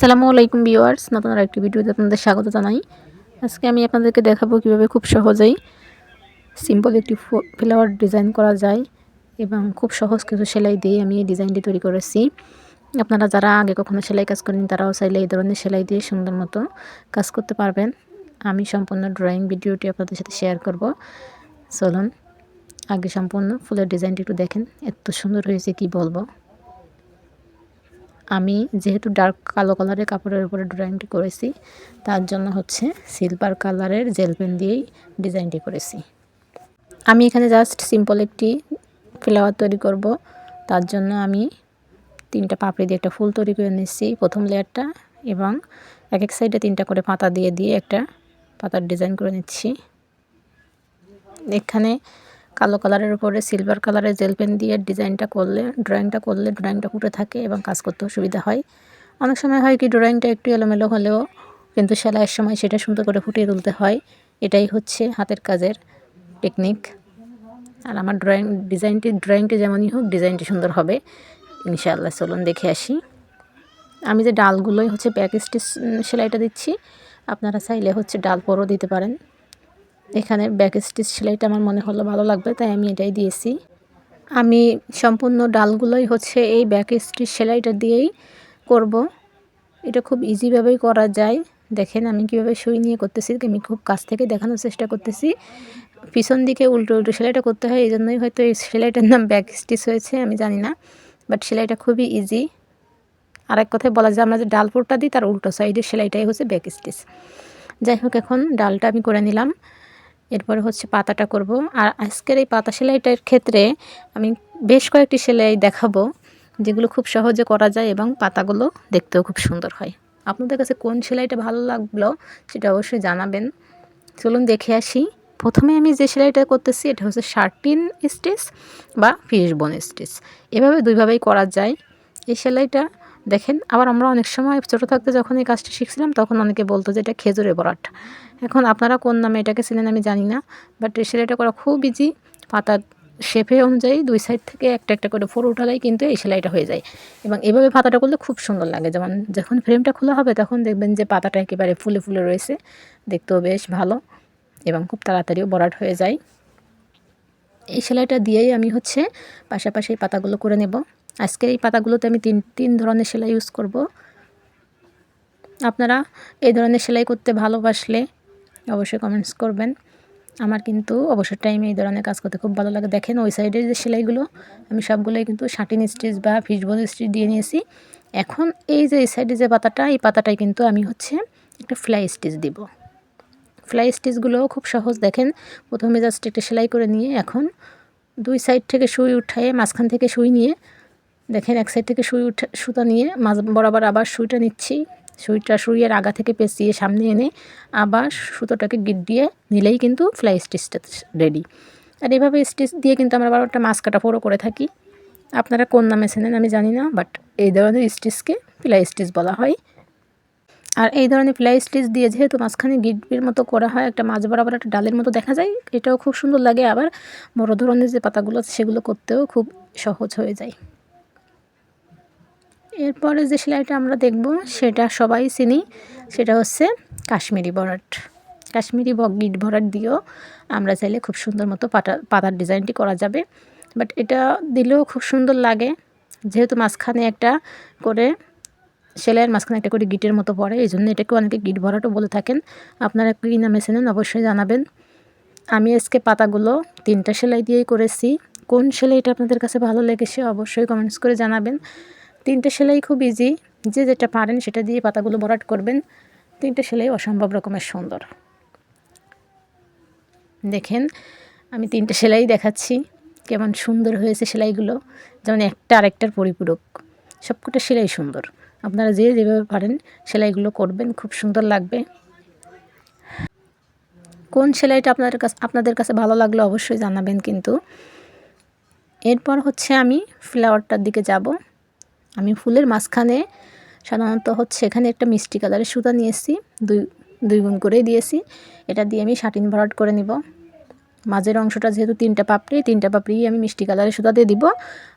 আসসালামু আলাইকুম ভিউয়ার্স, নতুন আর একটি ভিডিওতে আপনাদের স্বাগত জানাই। আজকে আমি আপনাদেরকে দেখাবো কীভাবে খুব সহজেই সিম্পল একটি ফ্লাওয়ার ডিজাইন করা যায় এবং খুব সহজ কিছু সেলাই দিয়ে আমি এই ডিজাইনটি তৈরি করেছি। আপনারা যারা আগে কখনো সেলাই কাজ করেন তারাও চাইলে এই ধরনের সেলাই দিয়ে সুন্দর মতো কাজ করতে পারবেন। আমি সম্পূর্ণ ড্রয়িং ভিডিওটি আপনাদের সাথে শেয়ার করব। চলুন, আগে সম্পূর্ণ ফুলের ডিজাইনটি একটু দেখেন, এত সুন্দর হয়েছে কি বলব? আমি যেহেতু ডার্ক কালো কালারের কাপড়ের উপরে ড্রয়িংটি করেছি, তার জন্য হচ্ছে সিলভার কালারের জেল পেন দিয়েই ডিজাইনটি করেছি। আমি এখানে জাস্ট সিম্পল একটি ফ্লাওয়ার তৈরি করব। তার জন্য আমি তিনটা পাপড়ি দিয়ে একটা ফুল তৈরি করে নিচ্ছি প্রথম লেয়ারটা এবং এক এক সাইডে তিনটা করে পাতা দিয়ে দিয়ে একটা পাতার ডিজাইন করে নিচ্ছি। এখানে কালো কালারের উপরে সিলভার কালারের জেল পেন দিয়ে ডিজাইনটা করলে ড্রয়িংটা করলে ড্রয়িংটা ফুটে থাকে এবং কাজ করতেও সুবিধা হয়। অনেক সময় হয় কি ড্রয়িংটা একটু এলোমেলো হলেও কিন্তু সেলাইয়ের সময় সেটা সুন্দর করে ফুটিয়ে তুলতে হয়। এটাই হচ্ছে হাতের কাজের টেকনিক আর আমার ড্রয়িং ডিজাইনটি ড্রয়িংটি যেমনই হোক ডিজাইনটি সুন্দর হবে। ইনশাআল্লাহ, চলুন দেখে আসি। আমি যে ডালগুলোই হচ্ছে ব্যাক স্টিচ সেলাইটা দিচ্ছি, আপনারা চাইলে হচ্ছে ডাল পরও দিতে পারেন। এখানে ব্যাক স্টিচ সেলাইটা আমার মনে হলো ভালো লাগবে, তাই আমি এটাই দিয়েছি। আমি সম্পূর্ণ ডালগুলোই হচ্ছে এই ব্যাক স্টিচ সেলাইটা দিয়েই করব। এটা খুব ইজিভাবেই করা যায়। দেখেন আমি কীভাবে সুই নিয়ে করতেছি আমি খুব কাছ থেকে দেখানোর চেষ্টা করতেছি। পিছন দিকে উল্টো উল্টো সেলাইটা করতে হয় এই জন্যই হয়তো এই সেলাইটার নাম ব্যাক স্টিচ হয়েছে, আমি জানি না। বাট সেলাইটা খুবই ইজি আর এক কথায় বলা যায়, আমরা যে ডালপুরটা দিই, তার উল্টো সাইডের সেলাইটাই হচ্ছে ব্যাক স্টিচ যাই হোক, এখন ডালটা আমি করে নিলাম। এরপরে হচ্ছে পাতাটা করব। আর আজকের এই পাতা সেলাইটার ক্ষেত্রে আমি বেশ কয়েকটি সেলাই দেখাবো, যেগুলো খুব সহজে করা যায় এবং পাতাগুলো দেখতেও খুব সুন্দর হয়। আপনাদের কাছে কোন সেলাইটা ভালো লাগল সেটা অবশ্যই জানাবেন। চলুন দেখে আসি। প্রথমে আমি যে সেলাইটা করতেছি, এটা হচ্ছে শার্টিন স্টিচ বা ফিশ বোন স্টিচ। এভাবে দুইভাবেই করা যায়। এই সেলাইটা দেখেন, আবার আমরা অনেক সময় ছোটো থাকতে যখন এই কাজটি শিখছিলাম, তখন অনেকে বলতো যে এটা খেজুরে বরাট। এখন আপনারা কোন নামে এটাকে চিনেন আমি জানি না বাট সেলাইটা করা খুব ইজি পাতার শেপে অনুযায়ী দুই সাইড থেকে একটা একটা করে ফোর উঠালেই কিন্তু এই সেলাইটা হয়ে যায়। এবং এভাবে পাতাটা করলে খুব সুন্দর লাগে। যেমন যখন ফ্রেমটা খোলা হবে, তখন দেখবেন যে পাতাটা একেবারে ফুলে ফুলে রয়েছে। দেখতেও বেশ ভালো এবং খুব তাড়াতাড়িও বরাট হয়ে যায়। এই সেলাইটা দিয়েই আমি হচ্ছে পাশাপাশি পাতাগুলো করে নেব। আজকের এই পাতাগুলোতে আমি তিন তিন ধরনের সেলাই ইউজ করব। আপনারা এই ধরনের সেলাই করতে ভালোবাসলে অবশ্যই কমেন্টস করবেন। আমার কিন্তু অবসর টাইমে এই ধরনের কাজ করতে খুব ভালো লাগে। দেখেন ওই সাইডের যে সেলাইগুলো, আমি সবগুলোই কিন্তু শাটিন স্টিচ বা ফিশবল স্টিচ দিয়ে নিয়েছি। এখন এই যে এই সাইডে যে পাতাটা, এই পাতাটাই কিন্তু আমি হচ্ছে একটা ফ্লাই স্টিচ দিব। ফ্লাই স্টিচগুলোও খুব সহজ। দেখেন প্রথমে জাস্ট একটা সেলাই করে নিয়ে এখন দুই সাইড থেকে সুই উঠায়ে মাঝখান থেকে সুই নিয়ে দেখেন এক সাইড থেকে সুই উঠে, সুতা নিয়ে মাঝ বরাবর আবার সুইটা নিচ্ছি। সুইটা সুইয়ের আগা থেকে পেঁচিয়ে সামনে এনে আবার সুতোটাকে গিট দিয়ে নিলেই কিন্তু ফ্লাই স্টিচটা রেডি আর এভাবে স্টিচ দিয়ে কিন্তু আমরা বারোটা মাছ কাটা ফোড়ো করে থাকি। আপনারা কোন নামে চেনেন আমি জানি না বাট এই ধরনের স্টিচকে ফ্লাই স্টিচ বলা হয়। আর এই ধরনের ফ্লাই স্টিচ দিয়ে যেহেতু মাঝখানে গিটবির মতো করা হয়, একটা মাছ বরাবর একটা ডালের মতো দেখা যায়, এটাও খুব সুন্দর লাগে। আবার বড় ধরনের যে পাতাগুলো সেগুলো করতেও খুব সহজ হয়ে যায়। এরপরে যে সেলাইটা আমরা দেখব, সেটা সবাই চিনি। সেটা হচ্ছে কাশ্মীরি বরাট কাশ্মীরি গিট ভরাট দিয়েও আমরা চাইলে খুব সুন্দর মতো পাতা পাতার ডিজাইনটি করা যাবে। বাট এটা দিলেও খুব সুন্দর লাগে। যেহেতু মাঝখানে একটা করে সেলাইয়ের মাঝখানে একটা করে গিটের মতো পড়ে, এই জন্য এটাকে অনেকে গিট ভরাটও বলে থাকেন। আপনারা কী নামে চেনেন অবশ্যই জানাবেন। আমি আজকে পাতাগুলো তিনটা সেলাই দিয়েই করেছি। কোন সেলাইটা আপনাদের কাছে ভালো লেগেছে, অবশ্যই কমেন্টস করে জানাবেন। তিনটে সেলাই খুব ইজি যে যেটা পারেন সেটা দিয়ে পাতাগুলো ভরাট করবেন। তিনটে সেলাই অসম্ভব রকমের সুন্দর। দেখেন, আমি তিনটে সেলাই দেখাচ্ছি। কেমন সুন্দর হয়েছে সেলাইগুলো। যেমন একটা আরেকটার পরিপূরক। সবকটা সেলাই সুন্দর। আপনারা যে যেভাবে পারেন সেলাইগুলো করবেন, খুব সুন্দর লাগবে। কোন সেলাইটা আপনাদের কাছে আপনাদের কাছে ভালো লাগল অবশ্যই জানাবেন কিন্তু। এরপর হচ্ছে আমি ফ্লাওয়ারটার দিকে যাব। আমি ফুলের মাঝখানে সাধারণত হচ্ছে এখানে একটা মিষ্টি কালারের সুতা নিয়েছি, দুই দুই গুণ করেই দিয়েছি। এটা দিয়ে আমি শাটিন ভরাট করে নিব। মাঝের অংশটা যেহেতু তিনটা পাপড়ি তিনটা পাপড়ি আমি মিষ্টি কালারের সুতা দিয়ে দিব।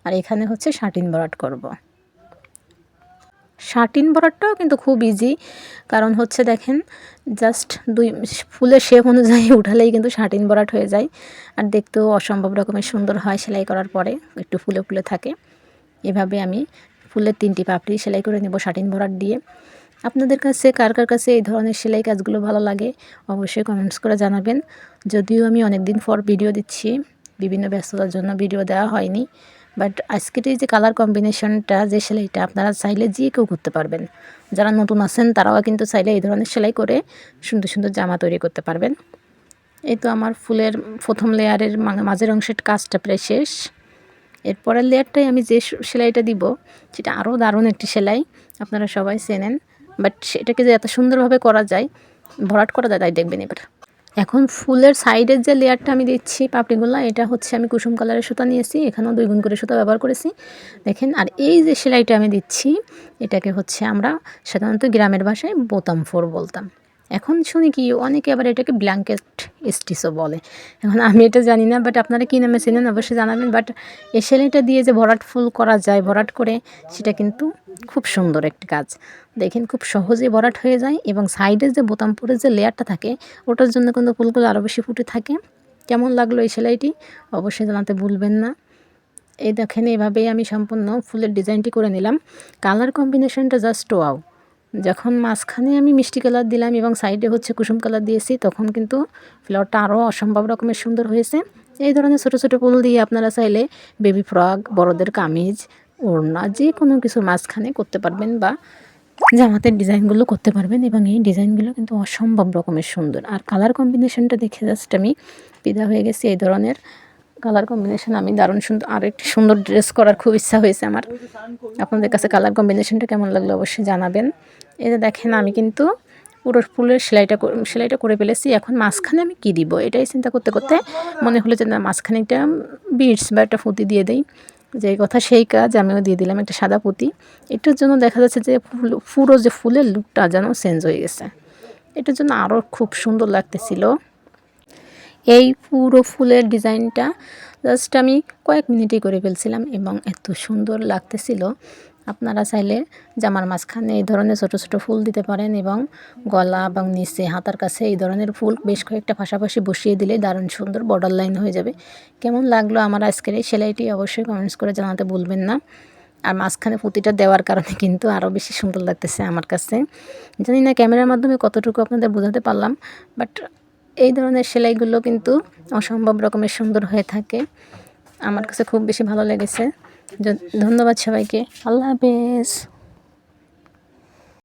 আর এখানে হচ্ছে শাটিন ভরাট করব। শার্টিন ভরাটটাও কিন্তু খুব ইজি কারণ হচ্ছে দেখেন জাস্ট দুই, ফুলের শেপ অনুযায়ী উঠালেই কিন্তু শার্টিন ভরাট হয়ে যায়। আর দেখতেও অসম্ভব রকমের সুন্দর হয় সেলাই করার পরে, একটু ফুলে ফুলে থাকে। এভাবে আমি ফুলের তিনটি পাপড়ি সেলাই করে নেব শার্টিন বরাট দিয়ে। আপনাদের কাছে কার কার কাছে এই ধরনের সেলাই কাজগুলো ভালো লাগে অবশ্যই কমেন্টস করে জানাবেন। যদিও আমি অনেক দিন পর ভিডিও দিচ্ছি, বিভিন্ন ব্যস্ততার জন্য ভিডিও দেওয়া হয়নি। বাট আজকের এই যে কালার কম্বিনেশনটা যে সেলাইটা আপনারা চাইলে যে কেউ করতে পারবেন। যারা নতুন আছেন, তারাও কিন্তু চাইলে এই ধরনের সেলাই করে সুন্দর সুন্দর জামা তৈরি করতে পারবেন। এই তো আমার ফুলের প্রথম লেয়ারের মা- মাঝের অংশের কাজটা প্রায় শেষ। এরপরের লেয়ারটাই আমি যে সেলাইটা দিব, সেটা আরও দারুণ একটি সেলাই, আপনারা সবাই চেনেন। বাট সেটাকে যে এত সুন্দরভাবে করা যায়, ভরাট করা যায়, তাই দেখবেন এবার। এখন ফুলের সাইডের যে লেয়ারটা আমি দিচ্ছি পাপড়িগুলো, এটা হচ্ছে আমি কুসুম কালারের সুতা নিয়েছি, এখানেও দুই গুণ করে সুতা ব্যবহার করেছি। দেখেন, আর এই যে সেলাইটা আমি দিচ্ছি, এটাকে হচ্ছে আমরা সাধারণত গ্রামের ভাষায় বোতাম ফোর বলতাম। এখন শুনি কি অনেকে আবার এটাকে ব্ল্যাঙ্কেট স্টিচও বলে। এখন আমি এটা জানি না বাট আপনারা কী নামে চেনেন অবশ্যই জানাবেন। বাট এই সেলাইটা দিয়ে যে ভরাট ফুল করা যায়, ভরাট করে, সেটা কিন্তু খুব সুন্দর একটি কাজ। দেখেন খুব সহজে ভরাট হয়ে যায় এবং সাইডের যে বোতাম পরে যে লেয়ারটা থাকে, ওটার জন্য কিন্তু ফুলগুলো আরও বেশি ফুটে থাকে। কেমন লাগল এই সেলাইটি? অবশ্যই জানাতে ভুলবেন না। এই দেখেন এভাবেই আমি সম্পূর্ণ ফুলের ডিজাইনটি করে নিলাম। কালার কম্বিনেশনটা জাস্ট ওয়াও যখন মাঝখানে আমি মিষ্টি কালার দিলাম এবং সাইডে হচ্ছে কুসুম কালার দিয়েছি, তখন কিন্তু ফ্লাওয়ারটা আরও অসম্ভব রকমের সুন্দর হয়েছে। এই ধরনের ছোটো ছোটো ফুল দিয়ে আপনারা চাইলে বেবি ফ্রক বড়দের কামিজ, ওড়না যে কোনো কিছু মাঝখানে করতে পারবেন বা জামাতের ডিজাইনগুলো করতে পারবেন এবং এই ডিজাইনগুলো কিন্তু অসম্ভব রকমের সুন্দর। আর কালার কম্বিনেশনটা দেখে জাস্ট আমি পিদা হয়ে গেছি এই ধরনের কালার কম্বিনেশন আমি দারুণ সুন্দর, আর একটি সুন্দর ড্রেস করার খুব ইচ্ছা হয়েছে আমার। আপনাদের কাছে কালার কম্বিনেশনটা কেমন লাগল অবশ্যই জানাবেন। যে দেখেন, আমি কিন্তু পুরো ফুলের সেলাইটা সেলাইটা করে ফেলেছি। এখন মাঝখানে আমি কী দিব? এটাই চিন্তা করতে করতে মনে হলো যে না মাঝখানে একটা বিটস বা একটা ফুতি দিয়ে দেই। যে কথা সেই কাজ আমিও দিয়ে দিলাম একটা সাদা পুঁতি এটার জন্য দেখা যাচ্ছে যে ফুল, পুরো যে ফুলের লুকটা যেন চেঞ্জ হয়ে গেছে। এটার জন্য আরও খুব সুন্দর লাগতেছিল। এই পুরো ফুলের ডিজাইনটা জাস্ট আমি কয়েক মিনিটেই করে ফেলছিলাম এবং এত সুন্দর লাগতেছিল। আপনারা চাইলে জামার মাঝখানে এই ধরনের ছোট ছোট ফুল দিতে পারেন এবং গলা এবং নিচে হাতার কাছে এই ধরনের ফুল বেশ কয়েকটা পাশাপাশি বসিয়ে দিলে দারুণ সুন্দর বর্ডার লাইন হয়ে যাবে। কেমন লাগল আমার আজকের এই সেলাইটি অবশ্যই কমেন্টস করে জানাতে ভুলবেন না। আর মাঝখানে পুঁতিটা দেওয়ার কারণে কিন্তু আরও বেশি সুন্দর লাগতেছে আমার কাছে। জানি না ক্যামেরার মাধ্যমে কতটুকু আপনাদের বোঝাতে পারলাম বাট এই ধরনের সেলাইগুলো কিন্তু অসম্ভব রকমের সুন্দর হয়ে থাকে। আমার কাছে খুব বেশি ভালো লেগেছে। ধন্যবাদ সবাইকে। আল্লাহ হাফেজ।